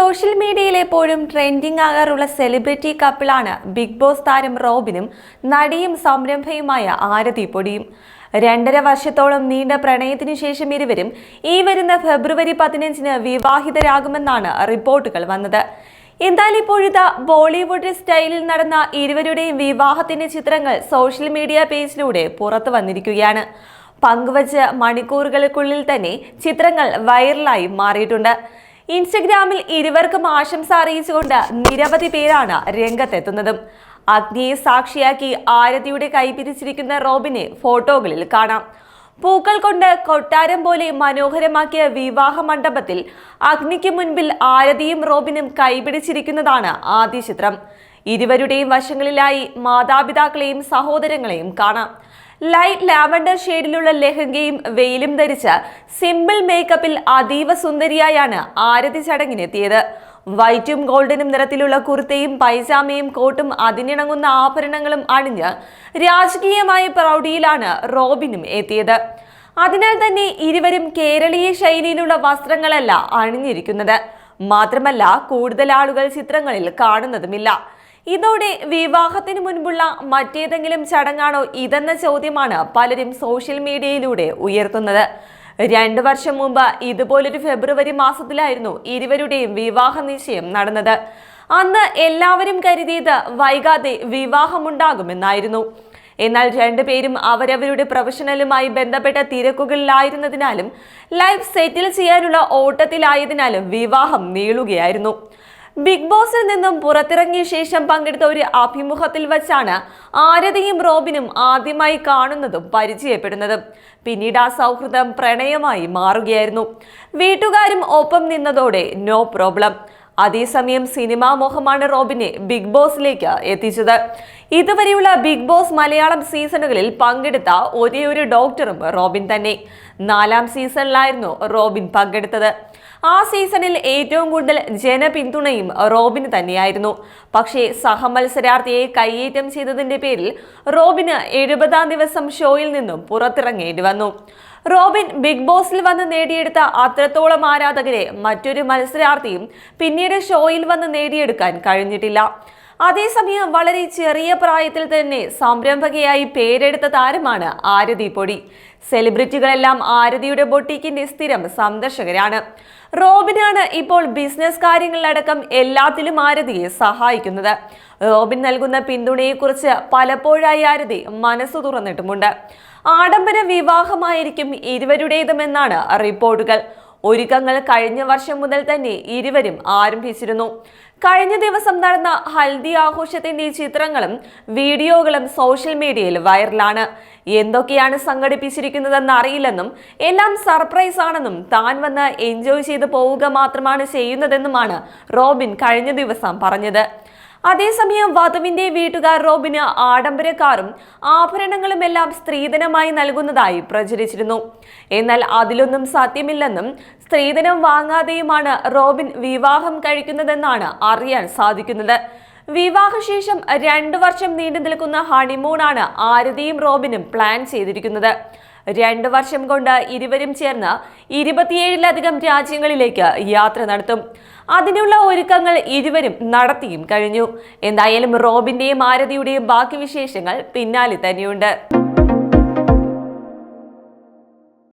Social മീഡിയയിൽ എപ്പോഴും trending ആകാറുള്ള സെലിബ്രിറ്റി കപ്പിളാണ് ബിഗ് ബോസ് താരം റോബിനും നടിയും സംരംഭയുമായ ആരതി പൊടിയും. രണ്ടര വർഷത്തോളം നീണ്ട പ്രണയത്തിനു ശേഷം ഇരുവരും ഈ വരുന്ന ഫെബ്രുവരി പതിനഞ്ചിന് വിവാഹിതരാകുമെന്നാണ് റിപ്പോർട്ടുകൾ വന്നത്. എന്നാൽ ഇപ്പോഴത്തെ ബോളിവുഡ് സ്റ്റൈലിൽ നടന്ന ഇരുവരുടെയും വിവാഹത്തിന്റെ ചിത്രങ്ങൾ സോഷ്യൽ മീഡിയ പേജിലൂടെ പുറത്തു വന്നിരിക്കുകയാണ്. പങ്കുവച്ച് മണിക്കൂറുകൾക്കുള്ളിൽ തന്നെ ചിത്രങ്ങൾ വൈറലായി മാറിയിട്ടുണ്ട്. ഇൻസ്റ്റഗ്രാമിൽ ഇരുവർക്കും ആശംസ അറിയിച്ചുകൊണ്ട് നിരവധി പേരാണ് രംഗത്തെത്തുന്നതും. അഗ്നിയെ സാക്ഷിയാക്കി ആരതിയുടെ കൈപിരിച്ചിരിക്കുന്ന റോബിനെ ഫോട്ടോകളിൽ കാണാം. പൂക്കൾ കൊണ്ട് കൊട്ടാരം പോലെ മനോഹരമാക്കിയ വിവാഹ മണ്ഡപത്തിൽ അഗ്നിക്ക് മുൻപിൽ ആരതിയും റോബിനും കൈപിടിച്ചിരിക്കുന്നതാണ് ആദ്യ ചിത്രം. ഇരുവരുടെയും വശങ്ങളിലായി മാതാപിതാക്കളെയും സഹോദരങ്ങളെയും കാണാം. ലൈറ്റ് ലാവൻഡർ ഷെയ്ഡിലുള്ള ലെഹങ്കയും വെയിലും ധരിച്ച് സിമ്പിൾ മേക്കപ്പിൽ അതീവ സുന്ദരിയായാണ് ആരതി ചടങ്ങിനെത്തിയത്. വൈറ്റും ഗോൾഡനും നിറത്തിലുള്ള കുർത്തയും പൈജാമയും കോട്ടും അതിനിണങ്ങുന്ന ആഭരണങ്ങളും അണിഞ്ഞ് രാജകീയമായ പ്രൗഢിയിലാണ് റോബിനും എത്തിയത്. അതിനാൽ തന്നെ ഇരുവരും കേരളീയ ശൈലിയിലുള്ള വസ്ത്രങ്ങളല്ല അണിഞ്ഞിരിക്കുന്നത്. മാത്രമല്ല കൂടുതൽ ആളുകൾ ചിത്രങ്ങളിൽ കാണുന്നതുമില്ല. ഇതോടെ വിവാഹത്തിന് മുൻപുള്ള മറ്റേതെങ്കിലും ചടങ്ങാണോ ഇതെന്ന ചോദ്യമാണ് പലരും സോഷ്യൽ മീഡിയയിലൂടെ ഉയർത്തുന്നത്. രണ്ടു വർഷം മുമ്പ് ഇതുപോലൊരു ഫെബ്രുവരി മാസത്തിലായിരുന്നു ഇരുവരുടെയും വിവാഹ നിശ്ചയം നടന്നത്. അന്ന് എല്ലാവരും കരുതിയത് വൈകാതെ വിവാഹമുണ്ടാകുമെന്നായിരുന്നു. എന്നാൽ രണ്ടുപേരും അവരവരുടെ പ്രൊഫഷണലുമായി ബന്ധപ്പെട്ട തിരക്കുകളിലായിരുന്നതിനാലും ലൈഫ് സെറ്റിൽ ചെയ്യാനുള്ള ഓട്ടത്തിലായതിനാലും വിവാഹം നീളുകയായിരുന്നു. ബിഗ് ബോസിൽ നിന്നും പുറത്തിറങ്ങിയ ശേഷം പങ്കെടുത്ത ഒരു അഭിമുഖത്തിൽ വച്ചാണ് ആരതിയും റോബിനും ആദ്യമായി കാണുന്നതും പരിചയപ്പെടുന്നതും. പിന്നീട് ആ സൗഹൃദം പ്രണയമായി മാറുകയായിരുന്നു. വീട്ടുകാരും ഒപ്പം നിന്നതോടെ നോ പ്രോബ്ലം. അതേസമയം സിനിമാ മോഹമാണ് റോബിനെ ബിഗ് ബോസിലേക്ക് എത്തിച്ചത്. ഇതുവരെയുള്ള ബിഗ് ബോസ് മലയാളം സീസണുകളിൽ പങ്കെടുത്ത ഒരേ ഒരു ഡോക്ടറും റോബിൻ തന്നെ. നാലാം സീസണിലായിരുന്നു റോബിൻ പങ്കെടുത്തത്. ആ സീസണിൽ ഏറ്റവും കൂടുതൽ ജനപിന്തുണയും റോബിന് തന്നെയായിരുന്നു. പക്ഷേ സഹമത്സരാർത്ഥിയെ കയ്യേറ്റം ചെയ്തതിന്റെ പേരിൽ റോബിന് എഴുപതാം ദിവസം ഷോയിൽ നിന്നും പുറത്തിറങ്ങേണ്ടി വന്നു. റോബിൻ ബിഗ് ബോസിൽ വന്ന് നേടിയെടുത്ത അത്രത്തോളം ആരാധകരെ മറ്റൊരു മത്സരാർത്ഥിയും പിന്നീട് ഷോയിൽ വന്ന് നേടിയെടുക്കാൻ കഴിഞ്ഞിട്ടില്ല. അതേസമയം വളരെ ചെറിയ പ്രായത്തിൽ തന്നെ സംരംഭകയായി പേരെടുത്ത താരമാണ് ആരതി പൊടി. സെലിബ്രിറ്റികളെല്ലാം ആരതിയുടെ ബൊട്ടീക്കിന്റെ സ്ഥിരം സന്ദർശകരാണ്. റോബിനാണ് ഇപ്പോൾ ബിസിനസ് കാര്യങ്ങളിലടക്കം എല്ലാത്തിലും ആരതിയെ സഹായിക്കുന്നത്. റോബിൻ നൽകുന്ന പിന്തുണയെക്കുറിച്ച് പലപ്പോഴായി ആരതി മനസ്സു തുറന്നിട്ടുമുണ്ട്. ആഡംബര വിവാഹമായിരിക്കും ഇരുവരുടേതുമെന്നാണ് റിപ്പോർട്ടുകൾ. ഒരുക്കങ്ങൾ കഴിഞ്ഞ വർഷം മുതൽ തന്നെ ഇരുവരും ആരംഭിച്ചിരുന്നു. കഴിഞ്ഞ ദിവസം നടന്ന ഹൽദി ആഘോഷത്തിന്റെ ചിത്രങ്ങളും വീഡിയോകളും സോഷ്യൽ മീഡിയയിൽ വൈറലാണ്. എന്തൊക്കെയാണ് സംഘടിപ്പിച്ചിരിക്കുന്നതെന്ന് അറിയില്ലെന്നും എല്ലാം സർപ്രൈസ് ആണെന്നും താൻ വന്ന് എൻജോയ് ചെയ്ത് പോവുക മാത്രമാണ് ചെയ്യുന്നതെന്നുമാണ് റോബിൻ കഴിഞ്ഞ ദിവസം പറഞ്ഞത്. അതേസമയം വധുവിന്റെ വീട്ടുകാർ റോബിന് ആഡംബര കാറും ആഭരണങ്ങളും എല്ലാം സ്ത്രീധനമായി നൽകുന്നതായി പ്രചരിച്ചിരുന്നു. എന്നാൽ അതിലൊന്നും സത്യമില്ലെന്നും സ്ത്രീധനം വാങ്ങാതെയുമാണ് റോബിൻ വിവാഹം കഴിക്കുന്നതെന്നാണ് അറിയാൻ സാധിക്കുന്നത്. വിവാഹശേഷം രണ്ടു വർഷം നീണ്ടു നിൽക്കുന്ന ഹണിമൂണാണ് ആരതിയും റോബിനും പ്ലാൻ ചെയ്തിരിക്കുന്നത്. രണ്ടു വർഷം കൊണ്ട് ഇരുവരും ചേർന്ന് ഇരുപത്തിയേഴിലധികം രാജ്യങ്ങളിലേക്ക് യാത്ര നടത്തും. അതിനുള്ള ഒരുക്കങ്ങൾ ഇരുവരും നടത്തിയും കഴിഞ്ഞു. എന്തായാലും റോബിന്റെയും ആരതിയുടെയും ബാക്കി വിശേഷങ്ങൾ പിന്നാലെ തന്നെയുണ്ട്.